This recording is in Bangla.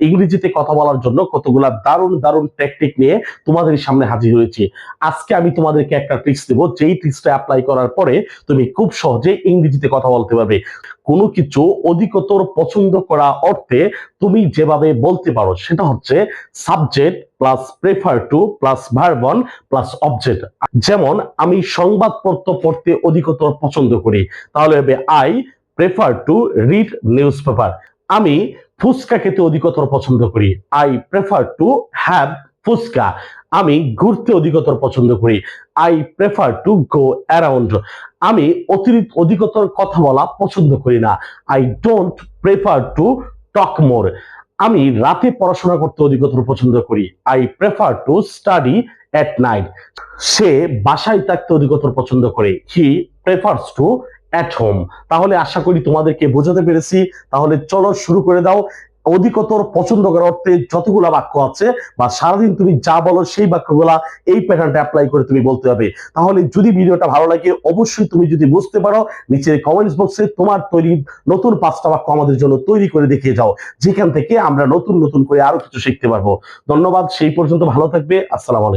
ইংরেজিতে কথা বলার জন্য কতগুলা দারুণ দারুণ টেকনিক নিয়ে তোমাদের সামনে হাজির হয়েছি। আজকে আমি তোমাদেরকে একটা ট্রিক্স দেবো, যেই ট্রিক্সটা অ্যাপ্লাই করার পরে তুমি খুব সহজে ইংরেজিতে কথা বলতে পারবে। কোনো কিছু অধিকতর পছন্দ করা অর্থে তুমি যেভাবে বলতে পারো, সেটা হচ্ছে subject plus prefer to plus verb plus object যেমন, আমি সংবাদপত্র পড়তে অধিকতর পছন্দ করি, তাহলে হবে I prefer to read newspaper আমি ফুচকা খেতে অধিকতর পছন্দ করি। I prefer to have phuchka. আমি ঘুরতে অধিকতর পছন্দ করি। I prefer to go around আমি অতিরিক্ত অধিকতর কথা বলা পছন্দ করি না। I don't prefer to talk more আমি রাতে পড়াশোনা করতে অধিকতর পছন্দ করি। I prefer to study at night সে বাসায় থাকতে অধিকতর পছন্দ করে। He prefers to at home তাহলে আশা করি তোমাদেরকে বোঝাতে পেরেছি। তাহলে চলো শুরু করে দাও। অধিকতর পছন্দ করার অর্থে যতগুলা বাক্য আছে বা সারাদিন তুমি যা বলো সেই বাক্যগুলা এই প্যাটার্নটা অ্যাপ্লাই করে তুমি বলতে হবে। তাহলে যদি ভিডিওটা ভালো লাগে, অবশ্যই তুমি যদি বুঝতে পারো, নিচের কমেন্টস বক্সে তোমার তৈরি নতুন পাঁচটা বাক্য আমাদের জন্য তৈরি করে দেখিয়ে যাও। যেখান থেকে আমরা নতুন নতুন করে আরও কিছু শিখতে পারব। ধন্যবাদ, সেই পর্যন্ত ভালো থাকবে। আসসালাম আলাইকুম।